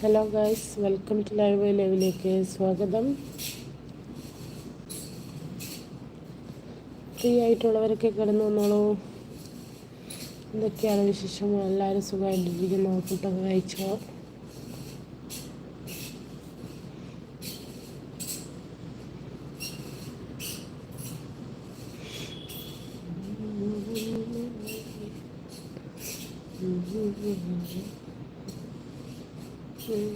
Hello guys welcome to live ലൈവിലേക്ക് സ്വാഗതം. Free ആയിട്ടുള്ളവരൊക്കെ കിടന്നു വന്നോളൂ. എന്തൊക്കെയാണ് വിശേഷം എല്ലാവരും സുഖമായിട്ടിരിക്കുന്നു. ഫുഡൊക്കെ കഴിച്ചോ? ഹലോ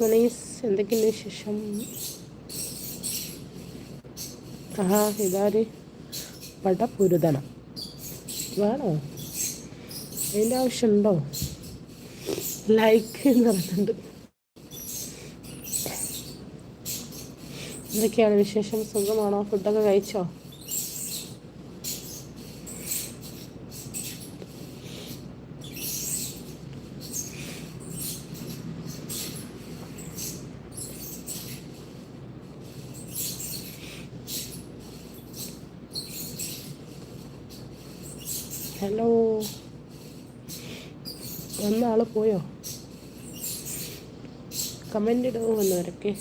തുണീസ് എന്തൊക്കെയുണ്ട് വിശേഷം? ആഹാ ഇതാര് പടപുരുതണം വേണോ? അതിന്റെ ആവശ്യമുണ്ടോ? ലൈക്ക് എന്ന് എന്തൊക്കെയാണ് വിശേഷം? സുഖമാണോ? ഫുഡൊക്കെ കഴിച്ചോ? ഹലോ. വന്ന പോയോ? കമന്റ് ഇടുമോ വന്നവരൊക്കെ.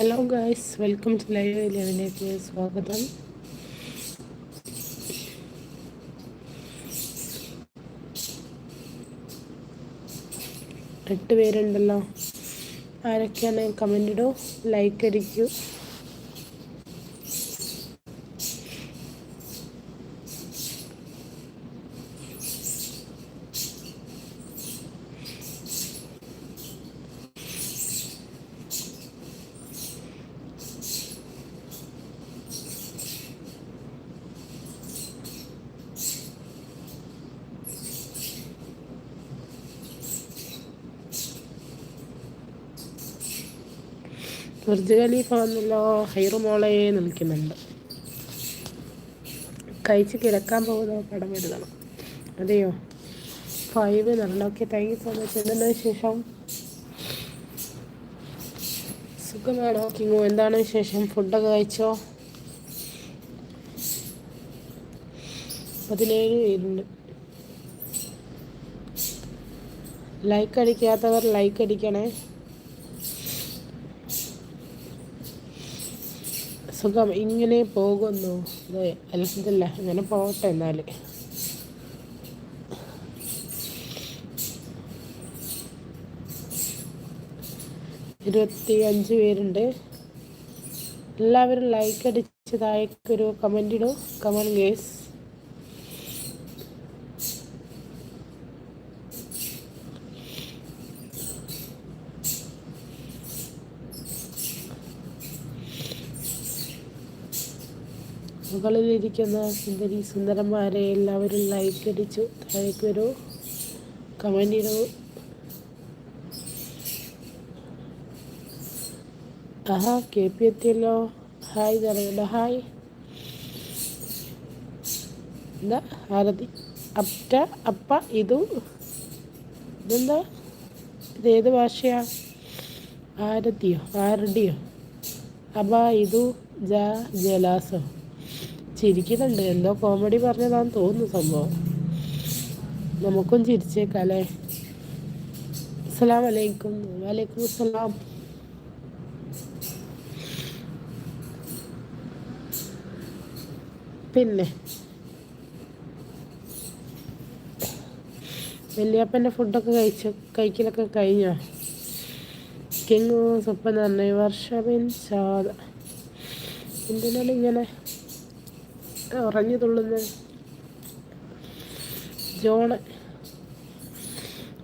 Hello guys welcome to live ഇലവനിലേക്ക് സ്വാഗതം. എട്ട് പേരുണ്ടല്ലോ. ആരൊക്കെയാണ് കമന്റ് ഇടൂ. ലൈക്ക് അടിക്കൂ. ബുർജ് ഖലീഫ വന്നല്ലോ ഹൈറു മോളെ നിൽക്കുന്നുണ്ട്. കഴിച്ച് കിടക്കാൻ പോകുന്ന പടം എഴുതണം. അതെയോ? ഫൈവ് നല്ല okay thank you so much എന്താണ് വിശേഷം? സുഖമാണോ? കിങ്ങോ എന്താണ് വിശേഷം? ഫുഡൊക്കെ കഴിച്ചോ? പതിനേഴ് പേരുണ്ട്. ലൈക്ക് അടിക്കാത്തവർ ലൈക്ക് അടിക്കണേ. സുഖം ഇങ്ങനെ പോകുന്നു. അതെ അലഹദില്ല ഇങ്ങനെ പോകട്ടെ എന്നാൽ ഇരുപത്തി അഞ്ച് പേരുണ്ട്. എല്ലാവരും ലൈക്ക് അടിച്ച് താഴേക്കൊരു കമന്റ് ഇടൂ. കമൻ ഗേസ് മുകളിലിരിക്കുന്ന സുന്ദരി സുന്ദരന്മാരെ എല്ലാവരും ലൈക്ക് അടിച്ചു താഴേക്ക് വരൂ. കമന്റ് ഇടൂ. ആഹാ കെ പി എത്തിയല്ലോ. ഹായ് തറയുണ്ട് ഹായ് എന്താ? ആരതി അപ്റ്റ അപ്പ ഇതു. ഇതെന്താ? ഇതേത് ഭാഷയാ? ആരതിയോ? ആരടിയോ? അബ ഇതു ജ ജലാസോ. ചിരിക്കുന്നുണ്ട്. എന്തോ കോമഡി പറഞ്ഞതാണെന്ന് തോന്നുന്നു സംഭവം. നമുക്കും ചിരിച്ചേക്കാം അല്ലേ അസ്സാം വലൈക്കും വലൈക്കും അസ്സലാം. പിന്നെ? വല്യപ്പന്റെ ഫുഡൊക്കെ കഴിച്ചു കഴിക്കലൊക്കെ കഴിഞ്ഞോ? കിങ് സ്വപ്നം തന്നെ വർഷമിൻ ചാത എന്തിനാണ് ഇങ്ങനെ ഉറഞ്ഞു തുള്ളുന്നത് ജോണ്.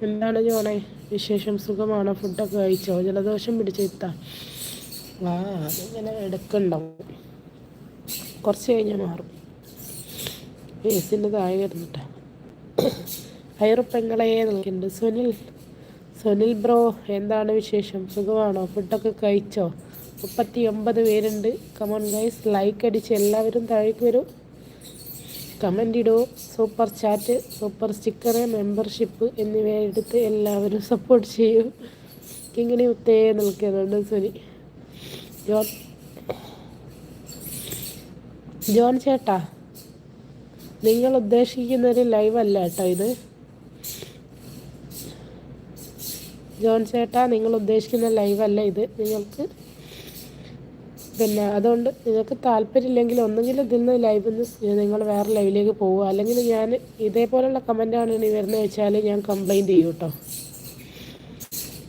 എന്താണ് ജോണെ? വിശേഷം സുഖമാണോ? ഫുഡൊക്കെ കഴിച്ചോ? ജലദോഷം പിടിച്ച ഇത്താ ആ അതിങ്ങനെ എടുക്കണ്ടാവും കുറച്ച് കഴിഞ്ഞാൽ മാറും. ഫേസിന്റെ താഴെ കിടന്നിട്ട് അയറുപ്പെങ്ങളെ നിൽക്കുന്നുണ്ട്. സുനിൽ സുനിൽ ബ്രോ എന്താണ് വിശേഷം? സുഖമാണോ? ഫുഡൊക്കെ കഴിച്ചോ? മുപ്പത്തി ഒമ്പത് പേരുണ്ട് കമോൺ ഗൈസ് ലൈക്ക് അടിച്ച് എല്ലാവരും താഴേക്ക് വരൂ. കമന്റ് ഇടൂ. Super chat super sticker membership എന്നിവ എടുത്ത് എല്ലാവരും സപ്പോർട്ട് ചെയ്യും. ഇങ്ങനെ ഒത്തേ നിൽക്കുന്നുണ്ട് സുനി. ജോൺ. ജോൺ ചേട്ടാ നിങ്ങൾ ഉദ്ദേശിക്കുന്ന ഒരു ലൈവ് അല്ല കേട്ടോ ഇത്. ജോൺ ചേട്ടാ നിങ്ങൾ ഉദ്ദേശിക്കുന്ന ലൈവ് അല്ല ഇത്. നിങ്ങൾക്ക് പിന്നെ അതുകൊണ്ട് നിങ്ങൾക്ക് താല്പര്യമില്ലെങ്കിൽ ഒന്നെങ്കിൽ ഇതിന്ന് ലൈവിൽ നിന്ന് നിങ്ങൾ വേറെ ലൈവിലേക്ക് പോവുക. അല്ലെങ്കിൽ ഞാൻ ഇതേപോലുള്ള കമന്റാണ് ഇനി വരുന്നത് വെച്ചാൽ ഞാൻ കംപ്ലൈന്റ് ചെയ്യും കേട്ടോ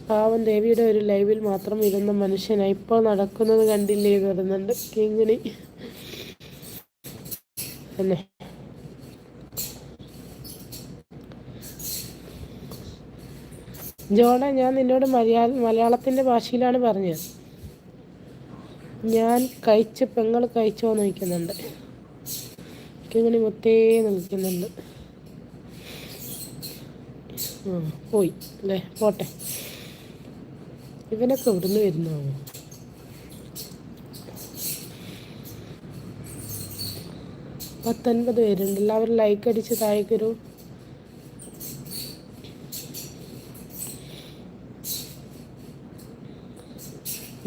പാവൻ ദേവിയുടെ ഒരു ലൈവിൽ മാത്രം ഇരുന്ന മനുഷ്യനായി ഇപ്പോൾ നടക്കുന്നത് കണ്ടില്ലേ വരുന്നുണ്ട് കിങ്ങിണി. തന്നെ ജോണ ഞാൻ നിന്നോട് മലയാള മലയാളത്തിന്റെ ഭാഷയിലാണ് പറഞ്ഞത്. ഞാൻ കഴിച്ച പെങ്ങൾ കഴിച്ചോ എന്ന് നിൽക്കുന്നുണ്ട് എനിക്കിങ്ങനെ മുത്തേ നിൽക്കുന്നുണ്ട്. പോയി അല്ലേ? പോട്ടെ. ഇവനൊക്കെ ഇവിടുന്ന് വരുന്നോ? പത്തൊൻപത് പേരുണ്ട് എല്ലാവരും ലൈക്ക് അടിച്ച് താഴേക്കൊരു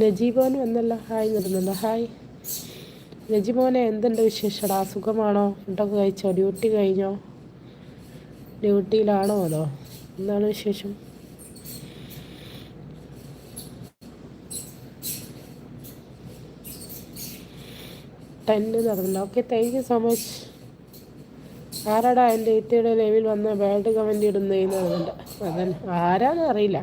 നജീബോൻ വന്നല്ല. ഹായ് വരുന്നുണ്ട് ഹായ്. നജിമോനെ എന്തുണ്ട് വിശേഷടാ? സുഖമാണോ? ഫുഡൊക്കെ കഴിച്ചോ? ഡ്യൂട്ടി കഴിഞ്ഞോ? ഡ്യൂട്ടിയിലാണോ അതോ? എന്താണ് വിശേഷം? ടെന്ന് നടന്നില്ല. Okay thank you so much ആരാടാ എന്റെ ഇത്തയുടെ ലെവിൽ വന്ന് ബാഡ് കമന്റ് ഇടുന്നതെന്ന് അതന്നെ ആരാന്ന് അറിയില്ല.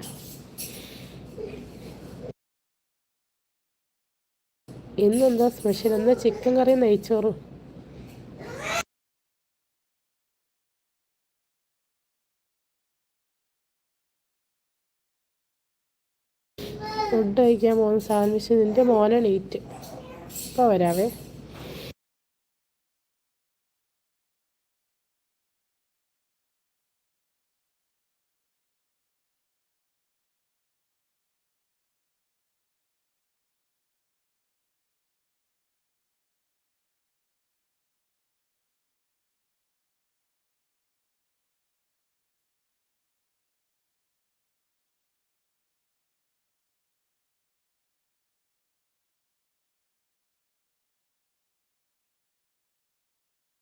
ഇന്നെന്താ സ്പെഷ്യൽ എന്താ ചിക്കൻ കറി നെയ്ച്ചോറും. ഫുഡ് കഴിക്കാൻ പോകുന്ന സാൻഡ്വിച്ച് നിന്റെ മോനാണ് ഈറ്റ് ഇപ്പോൾ വരാവേ.